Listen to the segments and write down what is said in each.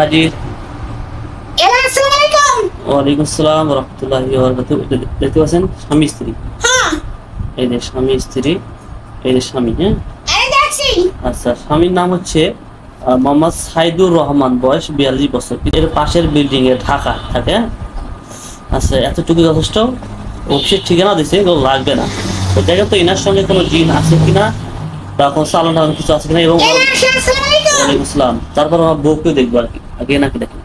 হাজির ওয়ালাইকুম আসসালাম রহমতুল্লাহ দেখতে পাচ্ছেন স্বামী স্ত্রী হ্যাঁ এই যে স্বামী স্ত্রী এই যে স্বামী হ্যাঁ আচ্ছা স্বামীর নাম হচ্ছে মোহাম্মদ সাইদুর রহমান। বয়স বিয়াল্লিশ বছর। এর পাশের বিল্ডিং এ ঢাকা থাকে হ্যাঁ? আচ্ছা এতটুকু যথেষ্ট? অফিসের ঠিকানা দিছে এগুলো লাগবে না। তো দেখেন তো ইনার সঙ্গে কোনো জিন আছে কিনা? বা কোনো চালন টালন কিছু আছে কিনা? এবং ওয়ালাইকুম আসসালাম তারপর আমার বউকেও দেখব আর কি। আগে নাকি দেখি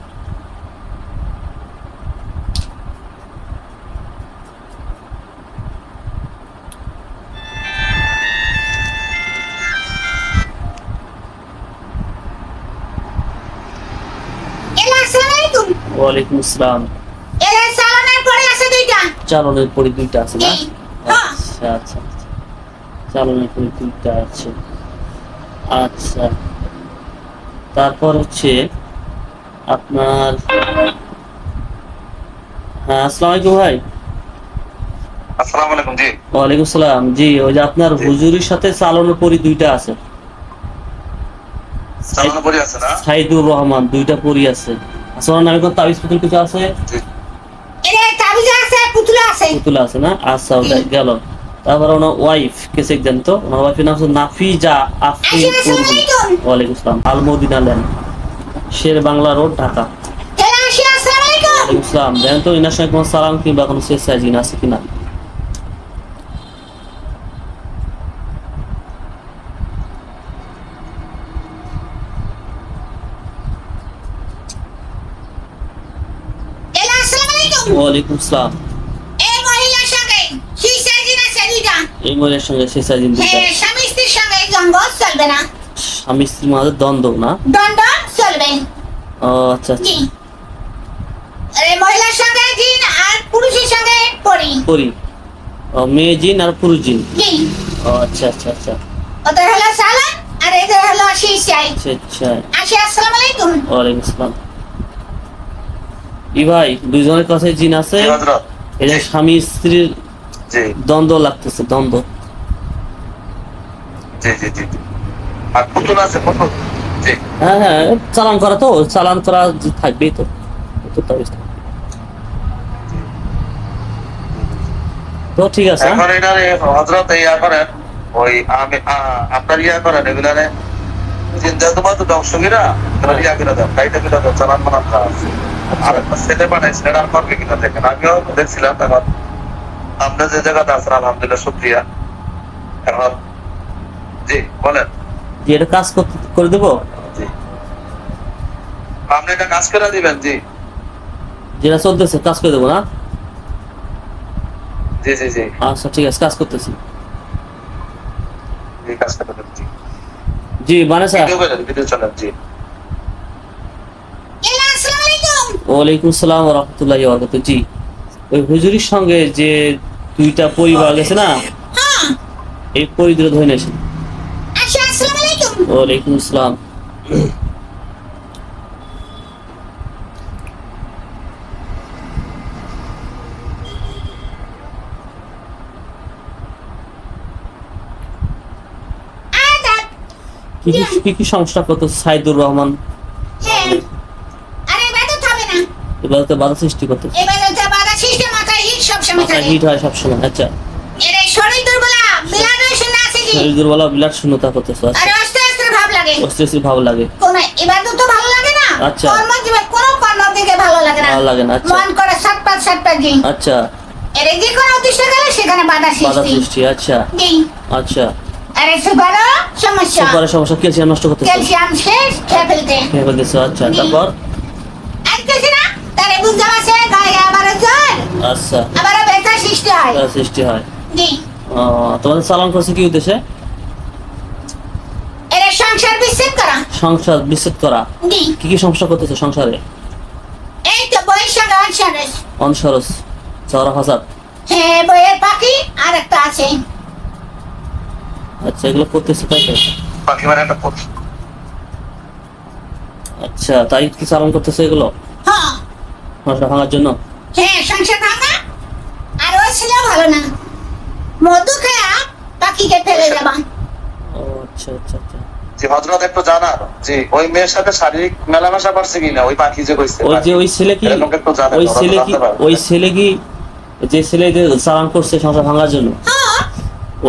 ওয়ালাইকুম আসসালাম। এলা সালামের পরে আছে দুইটা। চালনের পরে দুইটা আছে না? হ্যাঁ। আচ্ছা আচ্ছা। চালনের পরে দুইটা আছে? আচ্ছা। তারপর হচ্ছে আপনার হ্যাঁ আসসালামু আলাইকুম ভাই। আসসালামু আলাইকুম জি। ওয়ালাইকুম আসসালাম জি ওই যে আপনার হুজুরির সাথে চালনের পরি দুইটা আছে। সালাম পরি আছে না? সাইদুর রহমান দুইটা পরি আছে। আচ্ছা ওনার নামে কোনো তাবিজ পুতুল কিছু আছে? তাবিজ আছে পুতুলা আছে। পুতুল আছে না? আচ্ছা ওটা গেল। তারপর ওনার ওয়াইফ কেসে দেন তো। ওনার ওয়াইফের নাম হচ্ছে নাফিজা আলাইকুম। ওয়ালাইকুম আসসালাম। Almadina land Sher Bangla road Dhaka. আসসালাম দেখেন তো ইনার সঙ্গে কোনো সালাম কিংবা কোনো শেষ সাইজিন আছে কিনা? ওয়ালাইকুম আসসালাম এই মহিলার সঙ্গে শিশা জিনা আছে মহিলার সঙ্গে শেষ হ্যাঁ স্বামী স্ত্রীর সঙ্গে দ্বন্দ্ব চলবে না। স্বামী স্ত্রীর মাঝে দ্বন্দ্ব না? দ্বন্দ্ব চলবে। ও আচ্ছা আচ্ছা। মহিলার সঙ্গে জিন আর পুরুষের সঙ্গে পরি। ও, মেয়ে জিন আর পুরুষ জিন? ও আচ্ছা আচ্ছা আচ্ছা। ওদের হলো সালাম আর এদের হলো শিশাই আচ্ছা আচ্ছা। আসি আসসালামু আলাইকুম। ওয়ালাইকুম আসসালাম। ই ভাই দুইজনের কাছে জিন আছে? স্বামী স্ত্রীর দ্বন্দ্ব লাগতেছে দ্বন্দ্ব। আর পুতুল আছে পুতুল? হ্যাঁ হ্যাঁ চালান করা তো চালান করা থাকবেই তো তো ঠিক আছে? এখন এটারে হযরত ইয়া করেন ওই আমি আপনার ইয়া করেন এগুলারে চিন্তা তোমার তো দর্শকেরা ইয়া দাও দাও চালান করা আছে। আর একটা ছেলে বানাই ছেলেটা আর করবে কিনা দেখেন আমিও দেখছিলাম তখন আমরা যে জায়গাতে আছেন আলহামদুলিল্লাহ শুক্রিয়া। এখন জি বলেন। যে এটা কাজ করে দেবো? জি। আপনি এটা কাজ করে দিবেন জি। যেটা চলতেছে কাজ করে দেবো না? জি জি জি। আচ্ছা ঠিক আছে কাজ করতেছি। জি কাজ করে দেবেন জি। জি মানে স্যার। ভিডিও চালান জি। এলা আসসালামু আলাইকুম। ওয়ালাইকুম আসসালাম রহমতুল্লাহ জি। ওই হুজুরির সঙ্গে যে দুইটা পরিবার গেছে না হ্যাঁ। এই পরিদূরে ধরে আসসালামু আলাইকুম। ওয়ালাইকুম আসসালাম। কি কি কি কি সমস্যা? করতো সাইদুর রহমান। হ্যাঁ। এবার তো বাধা সৃষ্টি করতো মাথা হিট হয় সবসময়। আচ্ছা। শরীর দুর্বলা শূন্যতা করতেছে আর অস্তে অস্তে ভাব লাগে। অস্থির অস্থির ভালো লাগে। কোন এবার তো ভালো লাগে না? আচ্ছা। কর্ম জীবন কোনো কর্ম দিকে ভালো লাগে না। ভালো লাগে না, আচ্ছা। মন করে জি আচ্ছা। এর যে কোনো উদ্দেশ্য গেলে সেখানে বাধা বাধা সৃষ্টি সৃষ্টি আচ্ছা। জি। আচ্ছা। আরে সুপারও সমস্যা। সুপারের সমস্যা ক্যালসিয়াম নষ্ট করতেছে? ক্যালসিয়াম শেষ খেয়ে ফেলতে। খেয়ে ফেলতেছে আচ্ছা। তারপর? আর কিছু না। তারে বুঝতে পারছে গায়ে আবার জ্বর আচ্ছা। আবার ব্যথা সৃষ্টি হয়। সৃষ্টি হয়। জি। তোমাদের চালান করছে কি উদ্দেশ্যে? এর সংসার বিচ্ছেদ করা। সংসার বিচ্ছেদ করা। জি। কি কি সমস্যা করতেছে সংসারে? এই তো বইয়ের সঙ্গে অনসারেস। অনসরস চওড়া ফাসাদ হ্যাঁ বইয়ের পাখি আর একটা আছে। আচ্ছা এগুলো করতেছে তাই মানে একটা আচ্ছা তাই কি চালান করতেছে এগুলো? হ্যাঁ। সংসার ভাঙার জন্য। হ্যাঁ সংসার ভাঙা আর ওই ছিল ভালো না। মধু খেয়া পাখিকে ফেলে যাবা ও আচ্ছা আচ্ছা আচ্ছা। যে হজরত একটু জানার যে ওই মেয়ের সাথে শারীরিক মেলামেশা করছে কিনা? ওই পাখি যে কইছে ওই যে ওই ছেলে কি এরকম একটু জানেন, ওই ছেলে কি ওই ছেলে কি যে ছেলে যে চালান করছে সংসার ভাঙার জন্য? হ্যাঁ।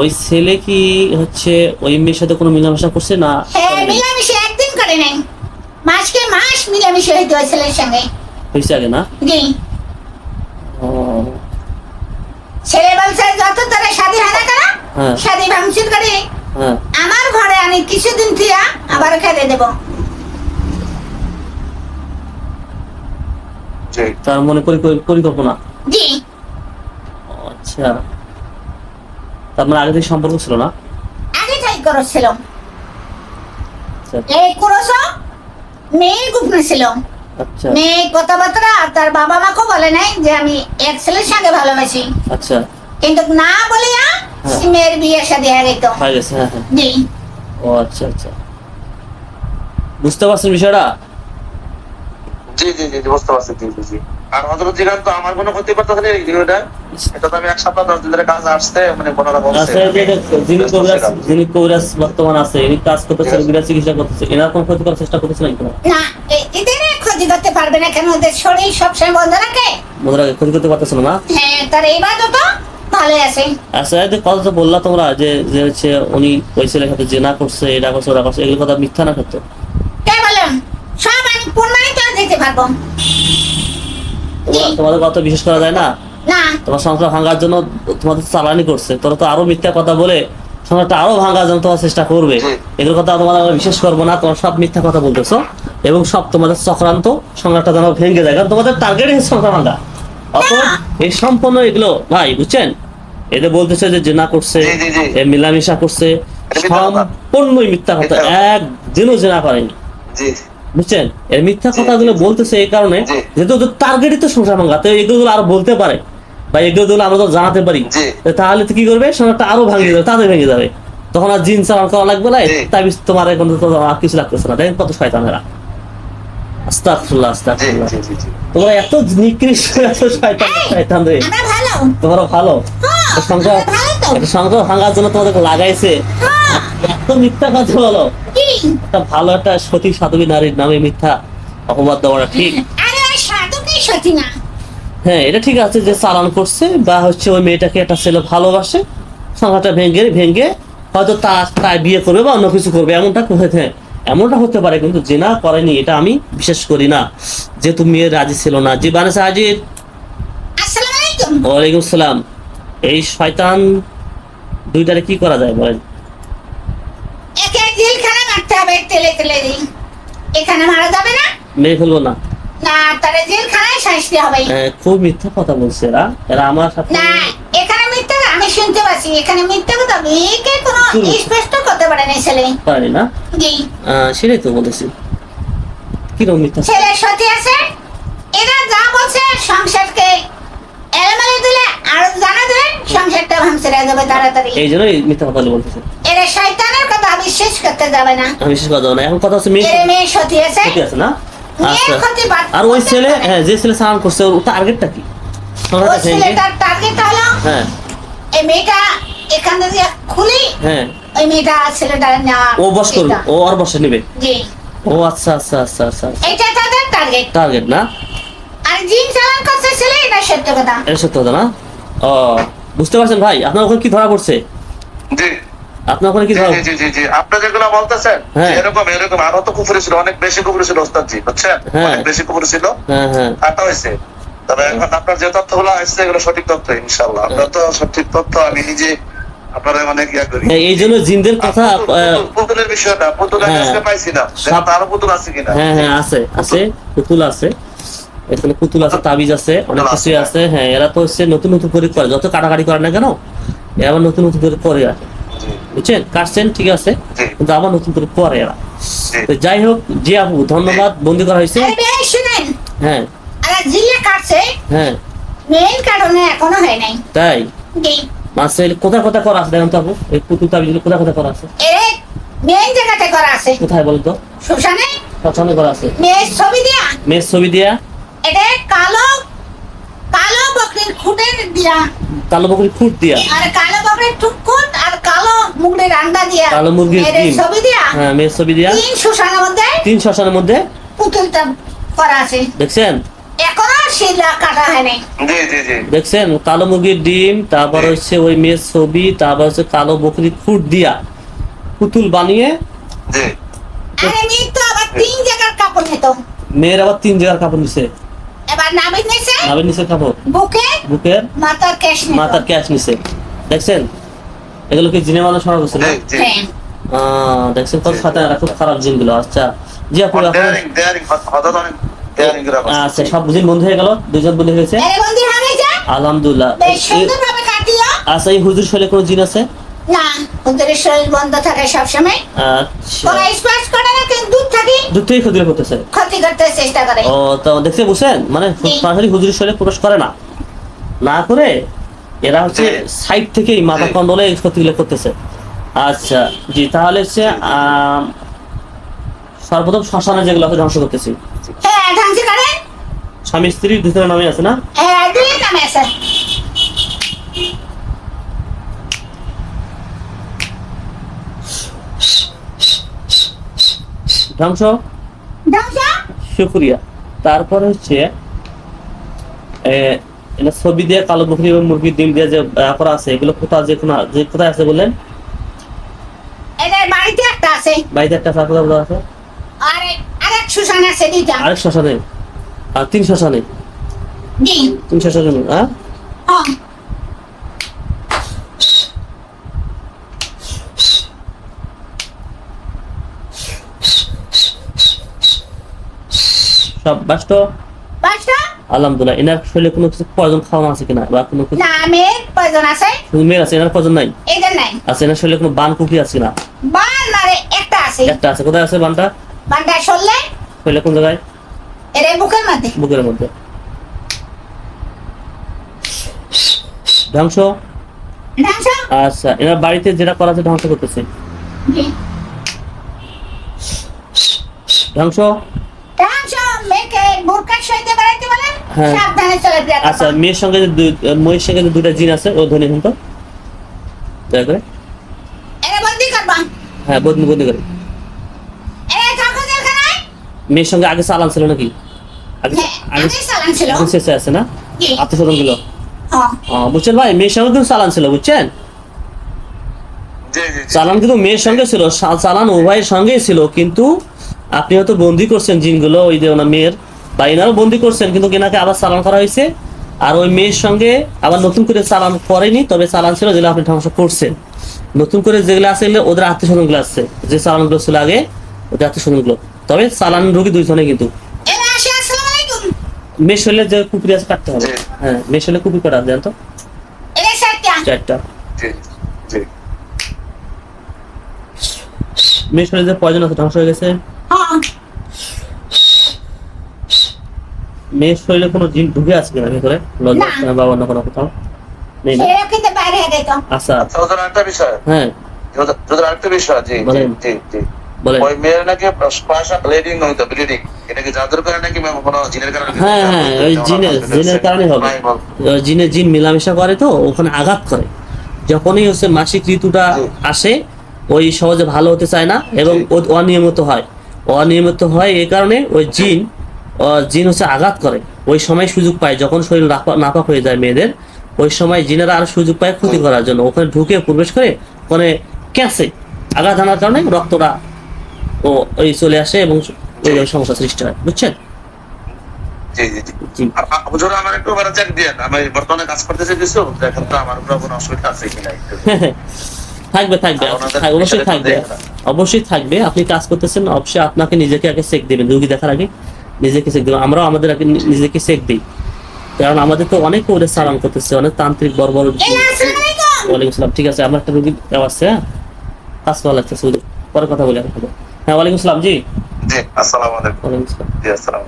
ওই ছেলে কি হচ্ছে ওই মেয়ের সাথে কোনো মিলামেশা করছে না? হ্যাঁ মিলামিশে একদিন করে নাই। মাসকে মাস মিলামিশে হইতে ওই ছেলের সঙ্গে। হয়েছে আগে না? জি। ছেলে বলছে যত তোরা শাদি হানা করা হ্যাঁ। শাদি ভাঙচুর করে। হ্যাঁ। আমার ঘরে আনি কিছুদিন থিয়া আবার দেব। তার মনে পরি- পরি- পরিকল্পনা? জি। আচ্ছা। তার মানে আগে থেকে সম্পর্ক ছিল না? আগে তাই করেছিল আচ্ছা। এই করছ মেয়ে গোপনে ছিল। আচ্ছা মেয়ে কথাবার্তা তার বাবা মাকেও বলে নাই যে আমি এক ছেলের সঙ্গে ভালোবাসি। আচ্ছা। কিন্তু না বলিয়া হ্যাঁ। মেয়ের বিয়ে শাদী হয়ে গেত হয়ে হ্যাঁ। জি। ও আচ্ছা আচ্ছা। বুঝতে পারছেন বিষয়টা? জি জি জি বুঝতে পারছি জি জি আর হজরত জিগান তো আমার কোনো ক্ষতি না এই ভিডিওটা। এটা তো আমি এক সপ্তাহ দশ দিনের কাজ আসছে মানে বলছে আচ্ছা এই যে এটা যিনি কবিরাজ যিনি কবিরাজ বর্তমান আছে ইনি কাজ করতেছে রোগীরা চিকিৎসা করতেছে এনার কোন ক্ষতি করার চেষ্টা করতেছে নাকি না এদের ক্ষতি করতে পারবে না কেন? ওদের শরীর সবসময় বন্ধ রাখে। আগে ক্ষতি করতে পারতেছিল না হ্যাঁ তার এইবার তো ভালো আছে। আচ্ছা এই কথা তো বললা তোমরা যে যে হচ্ছে উনি ওই ছেলের সাথে জেনা করছে এটা করছে ওরা করছে এগুলো কথা মিথ্যা না করতো কে বলেন সব আমি প্রমাণিত দিতে পারব। তোমাদের কথা বিশ্বাস করা যায় না? না। তোমার সংসার ভাঙার জন্য তোমাদের চালানি করছে। তোরা তো আরও মিথ্যা কথা বলে সংসারটা আরও ভাঙার জন্য তোমার চেষ্টা করবে। এগুলো কথা তোমাদের আমরা বিশ্বাস করব না তোমার সব মিথ্যা কথা বলতেছো এবং সব তোমাদের চক্রান্ত সংসারটা যেন ভেঙে যায়। কারণ তোমাদের টার্গেট হচ্ছে সংসার ভাঙা। অত এই সম্পূর্ণ এগুলো ভাই বুঝছেন? এদের বলতেছে যে জেনা করছে মিলামিশা করছে। সম্পূর্ণই মিথ্যা কথা। একদিনও জেনা করেনি। বুঝছেন? এর মিথ্যা কথাগুলো বলতেছে এই কারণে যেহেতু টার্গেটই তো সংসার ভাঙা তো এগুলো আরও বলতে পারে। বা এগুলো আমরা তো জানাতে পারি। তাহলে তো কি করবে? সংসারটা আরও ভাঙিয়ে যাবে তাদের ভেঙে যাবে। তখন আর জিন চালান করা লাগবে না। তাই তোমার এখন তো আর কিছু লাগতেছে না। দেখেন কত শয়তানেরা। আস্তাগফিরুল্লাহ আস্তাগফিরুল্লাহ। জি জি জি তোমরা এত নিকৃষ্ট এত শয়তান শয়তান রে। ভালো। তোমরা ভালো? হ্যাঁ, সংসার সংসার ভাঙার জন্য তোমাদেরকে লাগাইছে। হ্যাঁ, এত মিথ্যা কথা বলো। একটা ভালো একটা সতী সাধবী নারীর নামে মিথ্যা অপবাদ দেওয়াটা ঠিক। আরে সাধু কি সতী না? হ্যাঁ এটা ঠিক আছে যে চালান করছে বা হচ্ছে ওই মেয়েটাকে একটা ছেলে ভালোবাসে সংসারটা ভেঙে ভেঙে হয়তো তার তাই বিয়ে করবে বা অন্য কিছু করবে এমনটা হতে এমনটা হতে পারে কিন্তু যে না করেনি এটা আমি বিশ্বাস করি না। যেহেতু মেয়ে রাজি ছিল না। যে বানেসা হাজির। ওয়ালাইকুম সালাম। এই শয়তান দুইটারে কি করা যায় বলেন? একে জেলখানা মারতে হবে তেলে তেলে এখানে মারা যাবে না। মেরে ফেলব না। না তারে জেলখানায় শাস্তি হবে খুব মিথ্যা কথা বলছে এরা। এরা আমার সাথে না এখানে মিথ্যা আমি শুনতে পাচ্ছি। এখানে মিথ্যা কথা মেয়েকে কোনো স্পষ্ট করতে পারে না ছেলে। পারেনি না? জি। সেটাই তো বলেছি। কীরকম মিথ্যা? আছে। এরা যা বলছে সংসারকে এলোমেলো দিলে আর জানা দিলে সংসারটা ভাঙছে যাবে তাড়াতাড়ি। এই জন্যই মিথ্যা কথা বলতেছে। এরা শয়তানের কথা বিশ্বাস করতে যাবে না। আমি বিশেষ কথা না। এখন কথা হচ্ছে মেয়ে মেয়ে সতী। আছে। আছে না? আচ্ছা। আর ওই ছেলে হ্যাঁ যে ছেলে স্নান করছে ওর টার্গেটটা কি? ওই ছেলেটার টার্গেট হলো হ্যাঁ। এই মেয়েটা এখান থেকে খুলি হ্যাঁ। ওই মেয়েটা ছেলেটা নেওয়া ও বস করবে ও আর বসে নেবে? জি। ও আচ্ছা আচ্ছা আচ্ছা আচ্ছা এটা তাদের টার্গেট টার্গেট না? আর জিম চালান করছে ছেলে এটা সত্য কথা। এটা সত্য কথা না? ও বুঝতে পারছেন ভাই? আপনার ওখানে কি ধরা পড়ছে? জি। আপনার ওখানে কি জি জি জি জি জি। আপনি যেগুলো বলতেছেন। এরকম এরকম। আরও তো কুফুরি ছিল অনেক বেশি কুফুরি ছিল ওস্তাদ জি বুঝছেন। অনেক বেশি কুফুরি ছিল। হয়েছে। তবে এখন আপনার যে তথ্যগুলো আসছে এগুলো সঠিক তথ্য ইনশাল্লাহ আপনার তো সঠিক তথ্য আমি নিজে আপনারা অনেক ইয়া করি। এই জন্য জিনদের কথা পুতুলের বিষয়টা পুতুল হ্যাঁ। আজকে পাইছি না। সব- তারও পুতুল আছে কিনা? হ্যাঁ হ্যাঁ আছে আছে। পুতুল আছে। এখানে পুতুল আছে তাবিজ আছে অনেক কিছুই আছে। হ্যাঁ এরা তো হচ্ছে নতুন নতুন করে করে যত কাটাকাটি করে না কেন এরা আবার নতুন নতুন করে করে আর বুঝছেন? কাটছেন ঠিক আছে? কিন্তু আবার নতুন করে করে এরা। তো যাই হোক জি আপু ধন্যবাদ। বন্দি করা হয়েছে। হ্যাঁ। আর জিলে কাটছে। হ্যাঁ। মেইন কারণে এখনও হয় নাই। তাই? জি। মাসে কোথায় কোথায় করা আছে? দেখেন তো আপু এই পুতুল তাবিজ কোথায় কোথায় করা আছে? এর মেইন জায়গাতে করা আছে। কোথায় বলেন তো শ্মশানে করা আছে। মেয়ের ছবি দিয়া। মেয়ের ছবি দিয়া? এটা কালো বকরির খুঁটের দিয়া। কালো বকরি খুঁট দিয়া? আর কালো বকরির ঠুকুট আর কালো মুগলির আন্ডা দিয়া। কালো মুরগির ডিম। ছবি দিয়া? হ্যাঁ মেয়ের ছবি দিয়া। তিন শ্মশানের মধ্যে তিন শ্মশানের মধ্যে? পুতুলটা করা আছে। দেখছেন? এখনও শিলা কাটা হয়নি জি জি জি। দেখছেন? কালো মুরগির ডিম তারপর হচ্ছে ওই মেয়ের ছবি তারপর হচ্ছে কালো বকরির খুঁট দিয়া। পুতুল বানিয়ে জি। আরে মেয়ে তো আবার তিন জায়গার কাপড় নিত। মেয়ের আবার তিন জায়গার কাপড় নিছে। নাবের নিচে কাপড় বুকে? বুকের? মাথার নিত। মাথার ক্যাশ নিছে। দেখছেন? এগুলো কি জিনে মানুষ শোনা করছে না? হ্যাঁ আহ, দেখছেন কত সাথে খুব খারাপ জিনগুলো। আচ্ছা জি আপু আচ্ছা সব বুঝিন বন্ধু হয়ে গেল? দুজন বন্ধু হয়ে গেছে যা। আলহামদুলিল্লাহ। আচ্ছা এই হুজুর শৈলে কোনো জিন আছে? না। ওদের শরীর বন্ধ থাকে সবসময়। আচ্ছা। ওরা স্পর্শ করে না কিন্তু দূর থাকি। দূর থেকে ক্ষতি করতেছে ক্ষতি করতে চেষ্টা করে। ও তো দেখতে বুঝছেন? মানে জি। সরাসরি হুজুরের শরীরে প্রবেশ করে না। না করে এরা হচ্ছে। সাইড থেকেই মাথা। কন্ডলে ক্ষতিগুলো করতেছে। আচ্ছা জি তাহলে হচ্ছে সর্বপ্রথম শ্মশানে যেগুলো আছে ধ্বংস করতেছি। হ্যাঁ ধানসি করে। স্বামী স্ত্রীর দুজনের নামে আছে না? হ্যাঁ দুই নামে আছে। ধ্বংস? শুক্রিয়া। তারপরে হচ্ছে ছবি দিয়ে কালো বকরি এবং মুরগির ডিম দিয়ে যে করা আছে এগুলো কোথায় যে কোনো যে কোথায় আছে বললেন? বাড়িতে একটা আছে। বাড়িতে একটা আছে, কোথায় আছে? আর আরেক সুশান আছে দুইটা। আরেক শ্মশানে? আর তিন শ্মশানে? তিন শ্মশানে হ্যাঁ সব বাস্ত বাসটা আলহামদুলিল্লাহ। এনার শরীরে কোনো কিছু পয়জন খাওয়ানো আছে কিনা? বা কোনো কিছু না মেয়ের প্রয়োজন আছে। শুধু মেয়ের আছে? এনার পয়জন নাই? এদের নাই। আছে এনার শরীরে কোনো বান কুকি আছে কিনা? বান মারে একটা আছে। একটা আছে। কোথায় আছে বানটা? বানটা সরলে শরীরে কোন জায়গায়? এর বুকের মধ্যে। বুকের মধ্যে। ধ্বংস? ধ্বংস? আচ্ছা এনার বাড়িতে যেটা করা আছে ধ্বংস করতেছে। ধ্বংস? বোরকার সইতে বেড়াইতে বলেন হ্যাঁ। সাবধানে আচ্ছা মেয়ের সঙ্গে যে মেয়ের সঙ্গে যে দুইটা জিন আছে ও ধনী হন তো? দয়া করে। এরা বন্দি করবা? হ্যাঁ বদনি বদনি করে। এরা থাকো জেলখানায় মেয়ের সঙ্গে আগে চালান ছিল নাকি? আগে হ্যাঁ আগে আগে ছিল। এখন শেষে আছে না? আত্মস্বজনগুলো বুঝছেন ভাই মেয়ের সঙ্গে কিন্তু চালান ছিল বুঝছেন? চালান কিন্তু মেয়ের সঙ্গে ছিল চালান উভয়ের সঙ্গেই ছিল কিন্তু আপনি হয়তো বন্দি করছেন জিনগুলো ওই যে মেয়ের। বা এনারও বন্দি করছেন কিন্তু কেনাকে আবার চালান করা হয়েছে। আর ওই মেয়ের সঙ্গে আবার নতুন করে চালান করেনি তবে চালান ছিল যেগুলো আপনি ধ্বংস করছেন। নতুন করে যেগুলো আছে এগুলো ওদের আত্মীয় স্বজনগুলো আছে যে চালানগুলো ছিল আগে ওদের আত্মীয় স্বজনগুলো। তবে চালান রোগী দুইজনে কিন্তু। মেয়ের শরীরে যে কুকুরি আছে কাটতে হবে। হ্যাঁ মেয়ের শরীরে কুকুর কাটা জানেন তো? চারটা। মেয়ের শরীরে যে পয়জন আছে ধ্বংস হয়ে গেছে হ্যাঁ মেয়ের শরীরে কোনো জিন ঢুকে আছে কিনা ভেতরে? লজ্জা না। বা অন্য কোনো কোথাও? নেই না? এরা কিন্তু বাইরে হয়ে যেত। আচ্ছা। আচ্ছা ওদের একটা বিষয়। হ্যাঁ। ওদের- আরেকটা বিষয় জি জি জি ওই মেয়ের নাকি ব্লিডিং হইতো ব্লিডিং। এটা কি জাদুর কারণে নাকি কোনো জিনের কারণে? হ্যাঁ হ্যাঁ ওই জিনের জিনের কারণে হবে। ওই জিনে জিন মেলামেশা করে তো ওখানে আঘাত করে। যখনই হচ্ছে মাসিক ঋতুটা আসে ওই সহজে ভালো হতে চায় না এবং অনিয়মিত হয়। অনিয়মিত হয় এই কারণে ওই জিন জিন হচ্ছে আঘাত করে। ওই সময় সুযোগ পায় যখন শরীর নাপাক হয়ে যায় মেয়েদের ওই সময় জিনেরা আর সুযোগ পায় ক্ষতি করার জন্য। ওখানে ঢুকে প্রবেশ করে ওখানে ক্যাঁচে আঘাত আনার কারণে রক্তটা ও ওই চলে আসে এবং সমস্যা সৃষ্টি হয়। বুঝছেন? জি জি জি। জি। আর আ- হুজুর আমার একটু চেক আমি বর্তমানে কাজ করতেছি কিছু দেখেন তো আমার কোনো অসুবিধা আছে কিনা থাকবে থাকবে। থাকবে, অবশ্যই থাকবে। অবশ্যই থাকবে। আপনি কাজ করতেছেন অবশ্যই আপনাকে নিজেকে আগে চেক দেবেন। রুগী দেখার আগে। নিজেকে চেক দিলাম। আমরাও আমাদের আগে নিজেকে চেক দিই। কারণ আমাদের তো অনেক ওদের সালাম করতেছে অনেক তান্ত্রিক বড় বড় ওয়ালাইকুম সালাম। ঠিক আছে আমার একটা রুগী দেওয়া আছে হ্যাঁ? কাজ ভালো লাগছে পরে কথা বলি হ্যাঁ ওয়ালাইকুম সালাম জি। জি আসসালামু আলাইকুম। ওয়ালাইকুম সালাম। জি আসসালাম